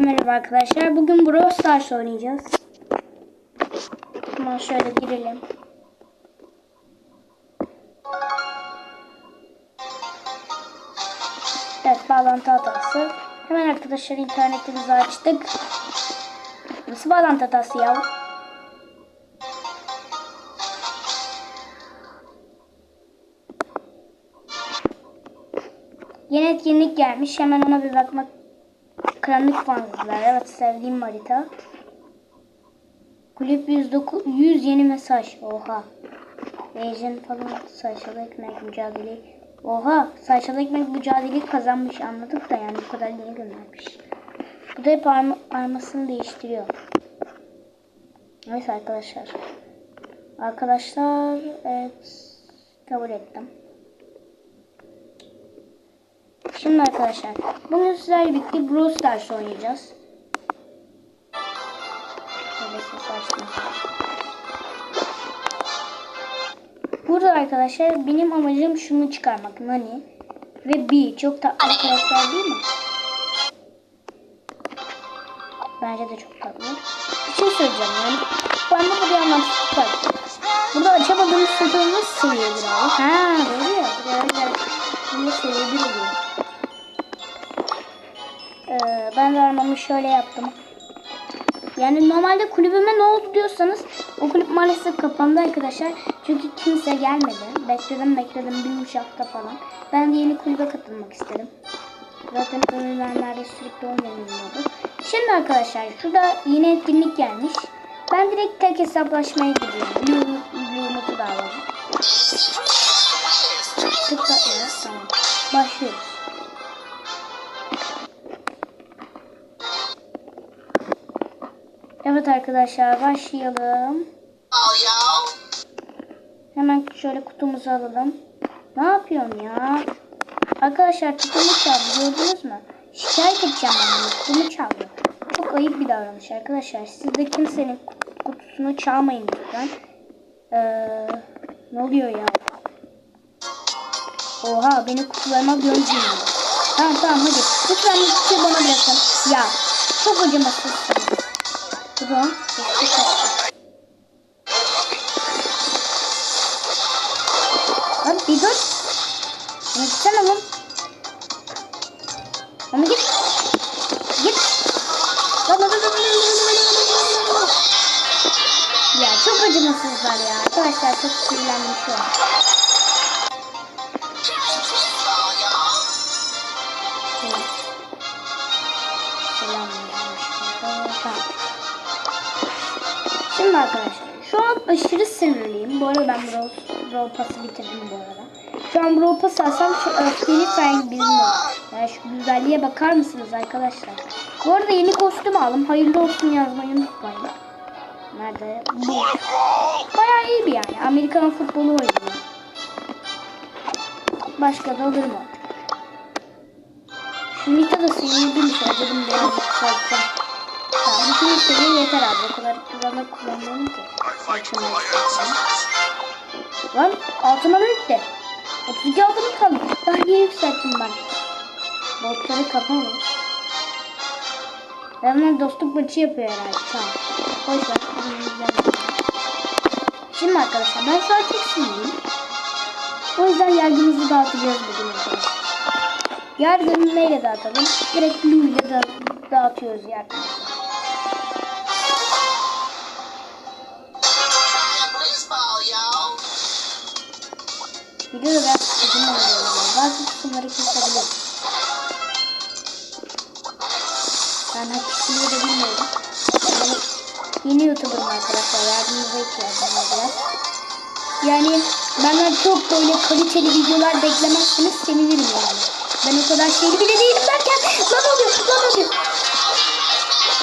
merhaba arkadaşlar. Bugün Brawl Stars oynayacağız. Hemen şöyle girelim. Evet bağlantı hatası. Hemen arkadaşlar internetimizi açtık. Nasıl bağlantı hatası ya? Yeni etkinlik gelmiş. Hemen ona bir bakmak Karanlık Fanzılar. Evet sevdiğim harita. Kulüp 109, 100 yeni mesaj. Oha. Legend falan sayısal ekmek mücadele. Oha sayısal ekmek mücadeleyi kazanmış anladık da yani bu kadar niye göndermiş. Bu da hep arma, armasını değiştiriyor. Neyse arkadaşlar. Arkadaşlar evet kabul ettim. Şimdi arkadaşlar bugün sizlerle birlikte Brawl Stars oynayacağız. Burada arkadaşlar benim amacım şunu çıkarmak. Nani ve B. Çok tatlı bir karakter değil mi? Bence de çok tatlı. Bir şey söyleyeceğim yani. Ben burada bir anlamsızlık var. Burada açamadığımız sezonu nasıl seviyedir abi? Ha doğru ya. Buraya gel. Bunu seviyedir oluyor. Ben de armamı şöyle yaptım. Yani normalde kulübüme ne oldu diyorsanız o kulüp maalesef kapandı arkadaşlar. Çünkü kimse gelmedi. Bekledim bekledim bir üç hafta falan. Ben de yeni kulübe katılmak istedim. Zaten önerilenlerde sürekli oynanıyordu. Şimdi arkadaşlar şurada yeni etkinlik gelmiş. Ben direkt tek hesaplaşmaya gidiyorum. Blue, Blue Note'u da alalım. Tıklatıyoruz. Tamam. Başlıyoruz. Evet arkadaşlar başlayalım. Hemen şöyle kutumuzu alalım. Ne yapıyorsun ya? Arkadaşlar kutumu çaldı gördünüz mü? Şikayet edeceğim ben. Kutumu çaldı. Çok ayıp bir davranış arkadaşlar. Siz de kimsenin kutusunu çalmayın lütfen. Ee, ne oluyor ya? Oha beni kutularıma gönderiyor. Tamam tamam hadi. Lütfen kutuyu bana bırakın. Ya çok acımasızsınız. Kaçtı. Lan bir dur. Onu gitsene oğlum. Onu git. Git. Lan lan lan lan lan lan lan lan. Ya çok acımasızlar ya. Arkadaşlar çok sinirlendim şu an. Selam. Arkadaşlar şu an aşırı sinirliyim. Bu arada ben Brawl, Brawl Pass'ı bitirdim bu arada. Şu an Brawl Pass alsam şu öfkeli fen bilmiyorum. Yani şu güzelliğe bakar mısınız arkadaşlar? Bu arada yeni kostüm aldım. Hayırlı olsun yazmayı unutmayın. Nerede? Bu. Bayağı iyi bir yani. Amerikan futbolu oynuyor. Başka da artık. Şu Nita da sinirliymiş. Acıdım birazcık salacağım. Tamam, ikinci seviye yeter abi. O kadar kullanmak kullanmıyorum ki. Altına. Lan altına bitti. 32 altını kaldı. Daha niye yükselttim ben? Botları kapama. Hemen dostluk maçı yapıyor herhalde. Tamam. Boş ver. Şimdi arkadaşlar ben şu an tek sinirliyim. O yüzden yargımızı dağıtacağız bugün arkadaşlar. Yargını neyle dağıtalım? Direkt Blue ile da dağıtıyoruz yargımızı. Videoda biraz sıkıntı oluyor. Bazı kısımları kesebilirim. Ben hakikisini de bilmiyorum. Yani yeni YouTuber'ım arkadaşlar. Yardımınıza ihtiyacım var. Yani benden çok böyle kaliteli videolar beklemezseniz sevinirim yani. Ben o kadar şeyli bile değilim derken lan oluyor lan oluyor.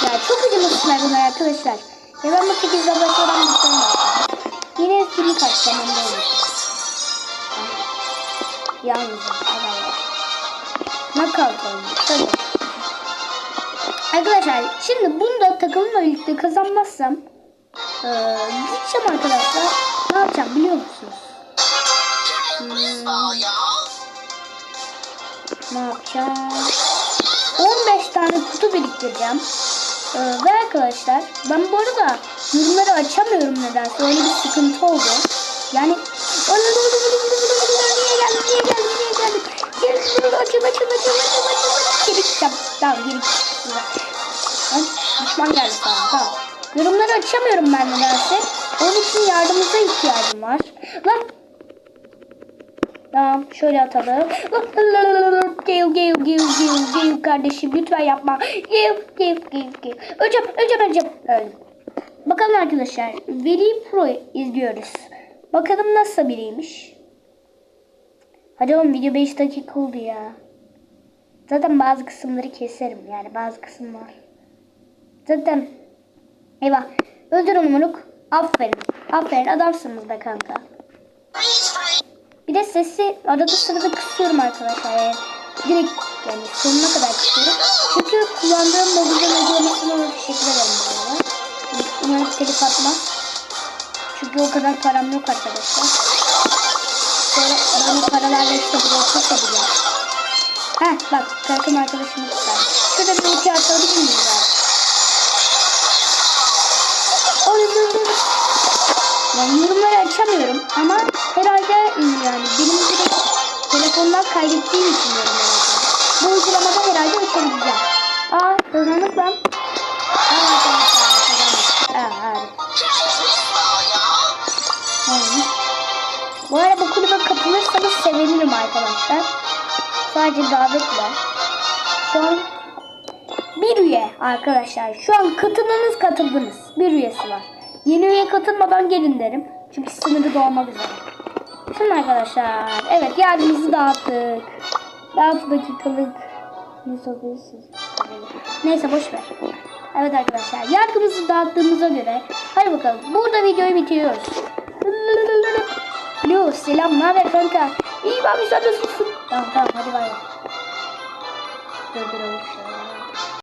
Ya çok acımasızlar bunlar arkadaşlar. Ya ben bu 8'de başlayan bir son Yine etkinlik açacağım onu da unuttum. Yalnız arkadaşlar. Knockout. Tabii. Arkadaşlar şimdi bunu da takımla birlikte kazanmazsam ee, gideceğim arkadaşlar. Ne yapacağım biliyor musunuz? Hmm, ne yapacağım? 15 tane kutu biriktireceğim. Ee, ve arkadaşlar ben bu arada yorumları açamıyorum nedense. Öyle bir sıkıntı oldu. Yani Gel açıl açıl açıl açıl açıl açıl. Geri gideceğim. Tamam geri gideceğim. Düşman geldi tamam tamam. Yorumları açamıyorum ben nedense. Onun için yardımınıza ihtiyacım var. Lan Tamam şöyle atalım. Gel gel gel gel gel kardeşim lütfen yapma. Gel gel gel gel. Öleceğim öleceğim öleceğim. Öldüm. Bakalım arkadaşlar. Veli Pro izliyoruz. Bakalım nasıl biriymiş. Hadi oğlum video 5 dakika oldu ya. Zaten bazı kısımları keserim. Yani bazı kısımlar. Zaten. Eyvah. Öldür onu moruk. Aferin. Aferin adamsınız da kanka. Bir de sesi arada sırada kısıyorum arkadaşlar. Yani direkt yani sonuna kadar kısıyorum. Çünkü kullandığım mobilden uygulamasını ona teşekkür ederim. bu arada. Umarım telif atmaz. Çünkü o kadar param yok arkadaşlar. Sonra ben o paralarla işte buraya çekebilirim. Heh bak takım arkadaşımı tutar. Şurada bir ulti atabilir miyiz abi? Oy. Yani yorumları açamıyorum ama herhalde e, yani benim direkt telefondan kaydettiğim için yorumları. Bu uygulamada herhalde açabileceğim. Aa kazandık lan. Aa kazandık. Aa harika. Bu arada bu kulübe arkadaşlar. Sadece davetle. Şu an bir üye arkadaşlar. Şu an katılınız katıldınız. Bir üyesi var. Yeni üye katılmadan gelin derim. Çünkü sınırı dolmak üzere. Şimdi arkadaşlar. Evet yardımımızı dağıttık. Daha 6 dakikalık. Neyse boş ver. Evet arkadaşlar yardımımızı dağıttığımıza göre hadi bakalım burada videoyu bitiriyoruz. Lo selam ne haber? İyi abi sen nasılsın? Tamam tamam hadi bay bay. Durduralım şöyle.